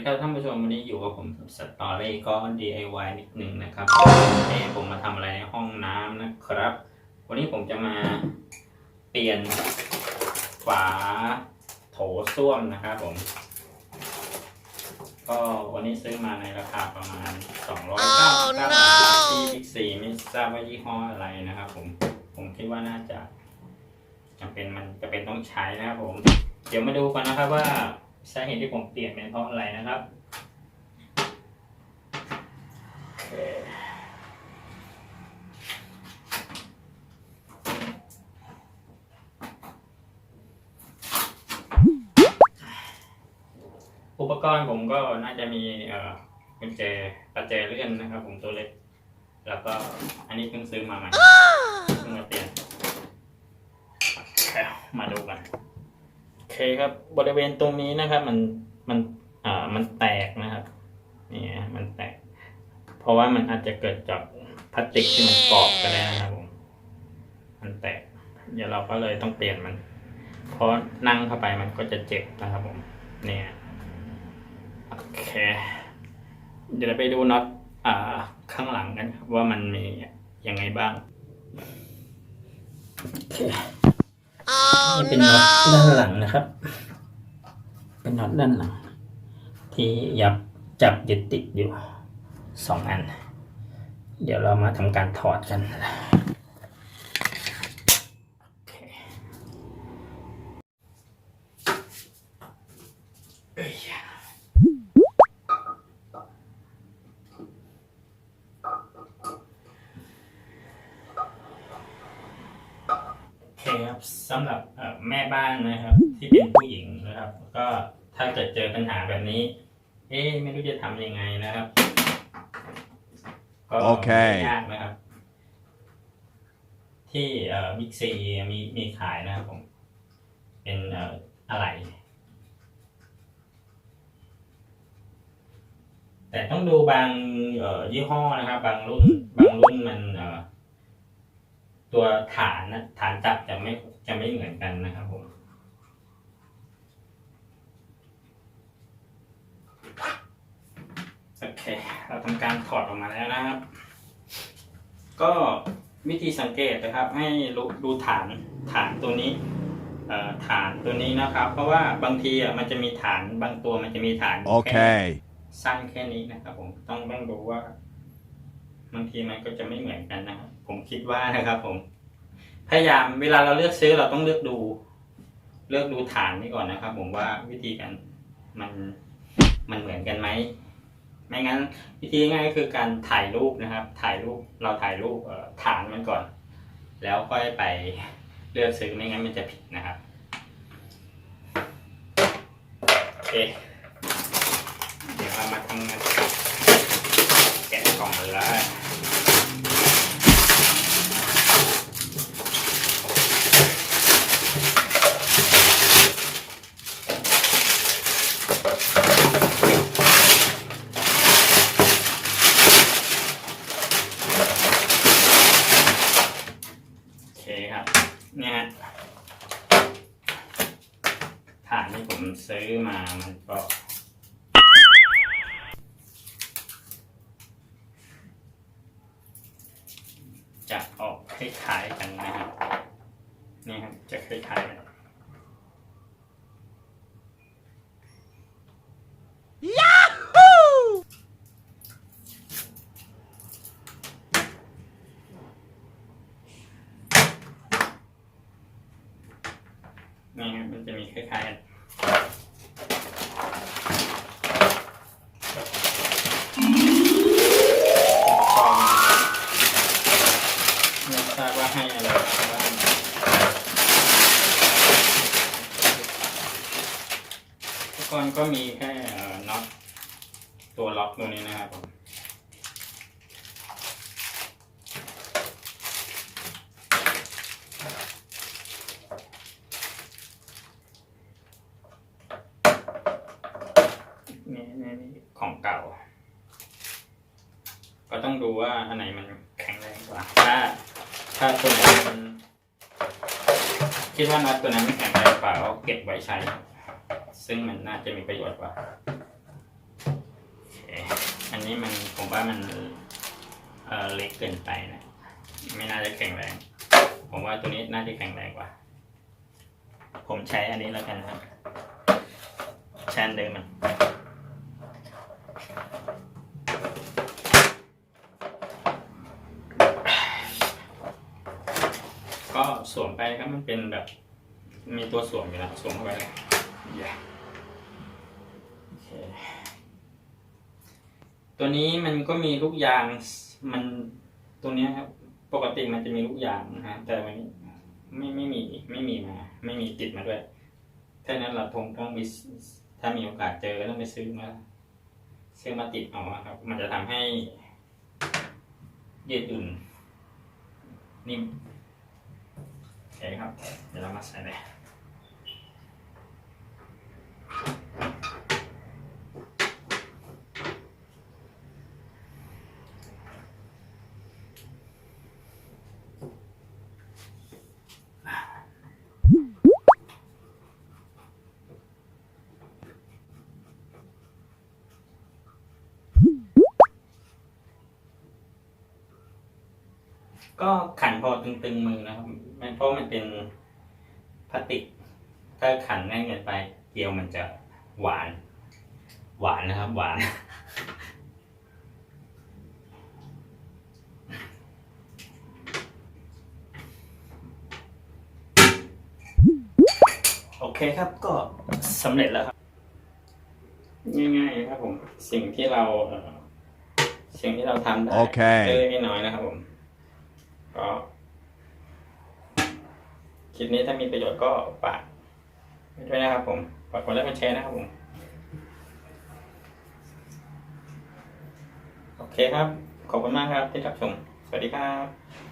ดีครับท่านผู้ชมวันนี้อยู่กับผมสตอรี่ก็ DIY นิดหนึ่งนะครับเอ้ผมมาทำอะไรในห้องน้ำนะครับ วันนี้ผมจะมาเปลี่ยนฝาโถส้วมนะครับผม ก็วันนี้ซื้อมาในราคาประมาณ 299บาทที่บิ๊กซีไม่ทราบว่ายี่ห้ออะไรนะครับผม ผมคิดว่าน่าจะจำเป็นมันจะเป็นต้องใช้นะครับผม เดี๋ยวมาดูกันนะครับว่า สาเหตุที่ผมเปลี่ยนเป็นเพราะอะไรนะครับอุปกรณ์ผมก็น่าจะมีเอ่อกุญแจประแจเลื่อนนะครับ ผมตัวเล็ก แล้วก็อันนี้เพิ่งซื้อมาใหม่เพิ่งมาเปลี่ยนมาดูกัน คครับบริเวณตรงนี้นะครับ มันมันอ่ามันแตกนะครับนี่ฮะมันแตก เพราะว่ามันอาจจะเกิดจากพลาสติกที่มันกรอบก็ได้นะครับผมมันแตก เดี๋ยวเราก็เลยต้องเปลี่ยนมัน เพราะนั่งเข้าไปมันก็จะเจ็บนะครับผมเนี่ยโอเค เดี๋ยวเราไปดูน็อตอ่าข้างหลังกันครับว่ามันมียังไงบ้างโอเค นี่เป็นน็อตด้านหลังนะครับ เป็นน็อตด้านหลัง ที่ยับจับยึดติดอยู่สองอัน เดี๋ยวเรามาทำการถอดกันโอเคเอ้ยโอเคครับ สำหรับเอ่อแม่บ้านนะครับ ที่เป็นผู้หญิงนะครับ ก็ถ้าเกิดเจอปัญหาแบบนี้ เอ๊ะไม่รู้จะทำยังไงนะครับ ก็โอเคไม่ยากนะครับ ที่เอ่อบิ๊กซีมีมีขายนะครับผม เป็นเอ่ออะไร แต่ต้องดูบางเอ่อยี่ห้อนะครับ บางรุ่น บางรุ่นมันเอ่อ ตัวฐานนะฐานจับจะไม่จะไม่เหมือนกันนะครับผมโอเค เราทำการถอดออกมาแล้วนะครับ ก็วิธีสังเกตนะครับ ให้รู้ดูฐานฐานตัวนี้เอ่อฐานตัวนี้นะครับ เพราะว่าบางทีอะมันจะมีฐานบางตัวมันจะมีฐานแค่ Okay. สั้นแค่นี้นะครับผมต้องต้องดูว่าบางทีมันก็จะไม่เหมือนกันนะครับผมคิดว่านะครับ ผม พยายามเวลาเราเลือกซื้อเราต้องเลือกดู เลือกดูฐานนี่ก่อนนะครับ ผมว่าวิธีการมันมันเหมือนกันไหมไม่งั้น วิธีง่ายก็คือการถ่ายรูปนะครับ ถ่ายรูปเราถ่ายรูปฐานมันก่อน แล้วค่อยไปเลือกซื้อไม่งั้นมันจะผิดนะครับโอเคเดี๋ยวเรามาทำงานแกะกล่องเลย โอเคครับ เนี่ยฮะฐานที่ผม ซื้อมามันก็จะออกคล้ายๆกันนะครับนี่ครับจะคล้ายๆกันนี่ครับมันจะมีคล้ายๆกัน ทุกคนก็มีแค่น็อตตัวล็อกตัวนี้นะครับผมนี่นี่นี่ของเก่า ก็ต้องดูว่าอันไหนมันแข็งแรงกว่า ถ้า ถ้าตัวไหนมันคิดว่าน็อตตัวนั้นไม่แข็งแรงกว่าก็เก็บไว้ใช้ ซึ่งมันน่าจะมีประโยชน์กว่าอเคนนี้มันผมว่ามันเเล็กเกินไปนะ ไม่น่าจะแข็งแรง ผมว่าตัวนี้น่าจะแข็งแรงกว่า ผมใช้อันนี้แล้วกันครับใช้อันเดิมมันก็สวมไปครับมันเป็นแบบ มีตัวสวมอยู่แล้วสวมเข้าไปเลยอย่าโอเค ตัวนี้มันก็มีลูกยางมันตัวนี้ครับ ปกติมันจะมีลูกยางนะฮะแต่วันนี้ไม่ไม่มีไม่มีมา ไม่มีติดมาด้วยถ้านั้นเราคงต้องไปถ้ามีโอกาสเจอก็ต้องไปซื้อมาซื้อมาติดเอาครับ มันจะทำให้ยืดหยุ่นนิ่มโอเคครับ เดี๋ยวเรามาใส่เลย ก็ขันพอตึงๆมือนะครับมันเพราะมันเป็นพลาสติก ถ้าขันแน่นเกินไป เกลียวมันจะหวาน หวานนะครับ หวาน โอเคครับก็สำเร็จแล้วครับ ง่ายๆครับผม สิ่งที่เราเอ่อสิ่งที่เราทำได้โอเคเล็กๆน้อยๆนะครับผม ก็คลิปนี้ถ้ามีประโยชน์ก็ฝากไว้ด้วยนะครับผมฝากกดไลค์กดแชร์นะครับผมโอเคครับ ขอบคุณมากครับที่รับชม สวัสดีครับ